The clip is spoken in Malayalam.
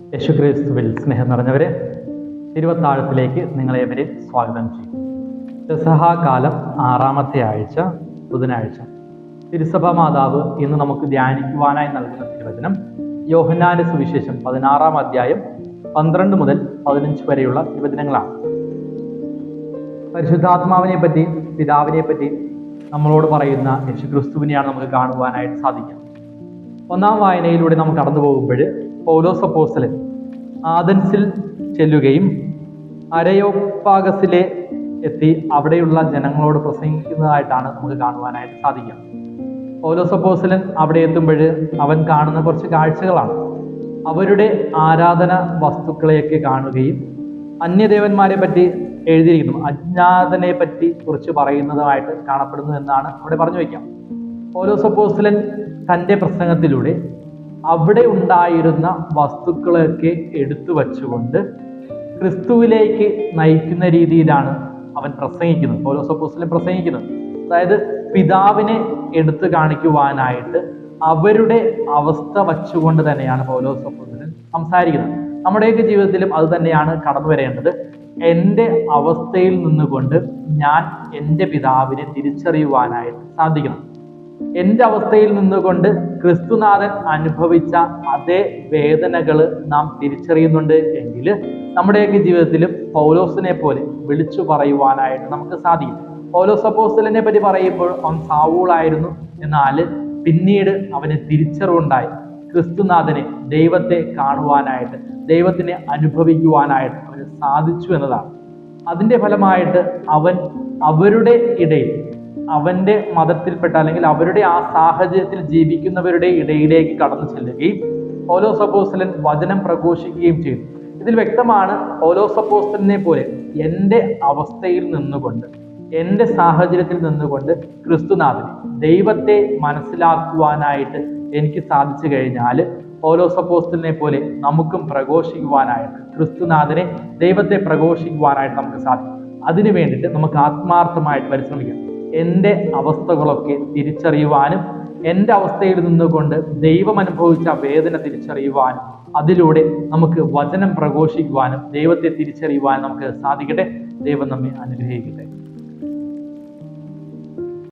യേശുക്രിസ്തുവിൽ സ്നേഹം നിറഞ്ഞവരെ തിരുവത്താഴത്തിലേക്ക് നിങ്ങളേവരെ സ്വാഗതം ചെയ്യും. പെസഹാകാലം ആറാമത്തെ ആഴ്ച ബുധനാഴ്ച. തിരുസഭ മാതാവ് ഇന്ന് നമുക്ക് ധ്യാനിക്കുവാനായി നൽകുന്ന തിരുവചനം യോഹന്നാന്റെ സുവിശേഷം പതിനാറാം അധ്യായം പന്ത്രണ്ട് മുതൽ പതിനഞ്ച് വരെയുള്ള തിരുവചനങ്ങളാണ്. പരിശുദ്ധാത്മാവിനെ പറ്റി പിതാവിനെ പറ്റി നമ്മളോട് പറയുന്ന യേശുക്രിസ്തുവിനെയാണ് നമുക്ക് കാണുവാനായിട്ട് സാധിക്കുക ഒന്നാം വായനയിലൂടെ നാം കടന്നു പോകുമ്പോൾ പൗലോസ് അപ്പോസ്തലൻ ആദൻസിൽ ചെല്ലുകയും അരയോപ്പാഗസിലെ എത്തി അവിടെയുള്ള ജനങ്ങളോട് പ്രസംഗിക്കുന്നതായിട്ടാണ് നമുക്ക് കാണുവാനായിട്ട് സാധിക്കുക പൗലോസ് അപ്പോസ്തലൻ അവിടെ എത്തുമ്പോൾ അവൻ കാണുന്ന കുറച്ച് കാഴ്ചകളാണ്. അവരുടെ ആരാധന വസ്തുക്കളെയൊക്കെ കാണുകയും അന്യദേവന്മാരെ പറ്റി എഴുതിയിരിക്കുന്നു. അജ്ഞാതനെ പറ്റി കുറിച്ച് പറയുന്നതുമായിട്ട് കാണപ്പെടുന്നു എന്നാണ് അവിടെ പറഞ്ഞു വയ്ക്കാം. പൗലോസ് അപ്പോസ്തലൻ തന്റെ പ്രസംഗത്തിലൂടെ അവിടെ ഉണ്ടായിരുന്ന വസ്തുക്കളൊക്കെ എടുത്തു വച്ചുകൊണ്ട് ക്രിസ്തുവിലേക്ക് നയിക്കുന്ന രീതിയിലാണ് അവൻ പ്രസംഗിക്കുന്നത്. പൗലോസ് അപ്പോസ്തലൻ പ്രസംഗിക്കുന്നത്. അതായത് പിതാവിനെ എടുത്തു കാണിക്കുവാനായിട്ട് അവരുടെ അവസ്ഥ വച്ചുകൊണ്ട് തന്നെയാണ് പൗലോസ് അപ്പോസ്തലൻ സംസാരിക്കുന്നത്. നമ്മുടെയൊക്കെ ജീവിതത്തിലും അത് തന്നെയാണ് കടന്നു വരേണ്ടത്. എന്റെ അവസ്ഥയിൽ നിന്നുകൊണ്ട് ഞാൻ എന്റെ പിതാവിനെ തിരിച്ചറിയുവാനായിട്ട് സാധിക്കണം. എന്റെ അവസ്ഥയിൽ നിന്നുകൊണ്ട് ക്രിസ്തുനാഥൻ അനുഭവിച്ച അതേ വേദനകൾ നാം തിരിച്ചറിയുന്നുണ്ട് എങ്കിൽ നമ്മുടെയൊക്കെ ജീവിതത്തിലും പൗലോസിനെ പോലെ വിളിച്ചു പറയുവാനായിട്ട് നമുക്ക് സാധിക്കും. പൗലോസ് അപ്പോസ്തലനെ പറ്റി പറയുമ്പോൾ അവൻ സാവൂളായിരുന്നു. എന്നാൽ പിന്നീട് അവന് തിരിച്ചറിവുണ്ടായി. ക്രിസ്തുനാഥനെ ദൈവത്തെ കാണുവാനായിട്ട് ദൈവത്തിനെ അനുഭവിക്കുവാനായിട്ട് അവന് സാധിച്ചു എന്നതാണ്. അതിന്റെ ഫലമായിട്ട് അവൻ അവരുടെ ഇടയിൽ അവന്റെ മതത്തിൽപ്പെട്ട അല്ലെങ്കിൽ അവരുടെ ആ സാഹചര്യത്തിൽ ജീവിക്കുന്നവരുടെ ഇടയിലേക്ക് കടന്നു ചെല്ലുകയും ഓലോ സപ്പോസ്റ്റലൻ വചനം പ്രഘോഷിക്കുകയും ചെയ്തു. ഇതിൽ വ്യക്തമാണ് ഓലോ സപ്പോസ്റ്റലിനെ പോലെ എന്റെ അവസ്ഥയിൽ നിന്നുകൊണ്ട് എന്റെ സാഹചര്യത്തിൽ നിന്നുകൊണ്ട് ക്രിസ്തുനാഥനെ ദൈവത്തെ മനസ്സിലാക്കുവാനായിട്ട് എനിക്ക് സാധിച്ചു കഴിഞ്ഞാൽ ഓലോസപ്പോസ്റ്റലിനെ പോലെ നമുക്കും പ്രഘോഷിക്കുവാനായിട്ട് ക്രിസ്തുനാഥനെ ദൈവത്തെ പ്രഘോഷിക്കുവാനായിട്ട് നമുക്ക് സാധിക്കും. അതിനു വേണ്ടിയിട്ട് നമുക്ക് ആത്മാർത്ഥമായിട്ട് പരിശ്രമിക്കാം. എന്റെ അവസ്ഥകളൊക്കെ തിരിച്ചറിയുവാനും എന്റെ അവസ്ഥയിൽ നിന്നുകൊണ്ട് ദൈവം അനുഭവിച്ച വേദന തിരിച്ചറിയുവാനും അതിലൂടെ നമുക്ക് വചനം പ്രഘോഷിക്കുവാനും ദൈവത്തെ തിരിച്ചറിയുവാനും നമുക്ക് സാധിക്കട്ടെ? ദൈവം നമ്മെ അനുഗ്രഹിക്കട്ടെ.